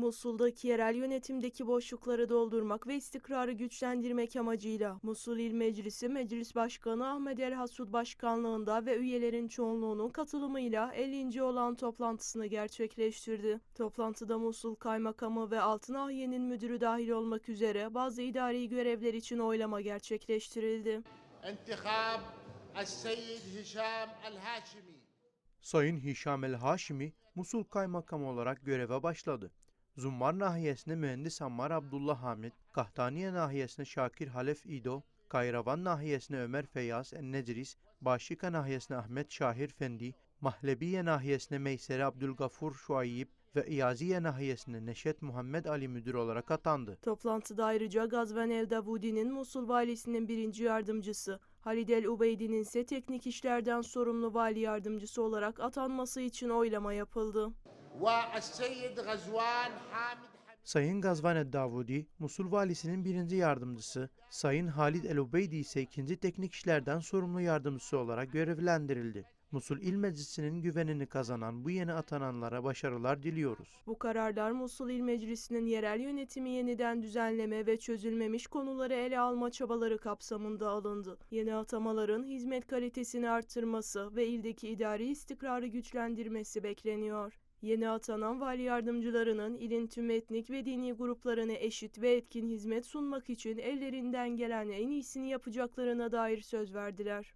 Musul'daki yerel yönetimdeki boşlukları doldurmak ve istikrarı güçlendirmek amacıyla Musul İl Meclisi Meclis Başkanı Ahmet El Hasud başkanlığında ve üyelerin çoğunluğunun katılımıyla 50. olan toplantısını gerçekleştirdi. Toplantıda Musul Kaymakamı ve Altınahiye'nin müdürü dahil olmak üzere bazı idari görevler için oylama gerçekleştirildi. İntikam Seyyid Hişam El-Haşimi Sayın Hişam El-Haşimi, Musul Kaymakamı olarak göreve başladı. Zummar nahiyesine mühendis Ammar Abdullah Hamid, Kahtaniye nahiyesine Şakir Halef İdo, Kayravan nahiyesine Ömer Feyyaz En-Necris, Başika nahiyesine Ahmet Şahir Fendi, Mahlebiye nahiyesine Meyseri Abdülgafur Şuayyip ve İyaziye nahiyesine Neşet Muhammed Ali Müdür olarak atandı. Toplantıda ayrıca Gazvan El Davudi'nin Musul valisinin birinci yardımcısı, Halid El Ubeydi'nin ise teknik işlerden sorumlu vali yardımcısı olarak atanması için oylama yapıldı. Sayın Gazvan Eddavudi, Musul Valisi'nin birinci yardımcısı, Sayın Halid El-Ubeydi ise ikinci teknik işlerden sorumlu yardımcısı olarak görevlendirildi. Musul İl Meclisi'nin güvenini kazanan bu yeni atananlara başarılar diliyoruz. Bu kararlar Musul İl Meclisi'nin yerel yönetimi yeniden düzenleme ve çözülmemiş konuları ele alma çabaları kapsamında alındı. Yeni atamaların hizmet kalitesini arttırması ve ildeki idari istikrarı güçlendirmesi bekleniyor. Yeni atanan vali yardımcılarının ilin tüm etnik ve dini gruplarına eşit ve etkin hizmet sunmak için ellerinden gelen en iyisini yapacaklarına dair söz verdiler.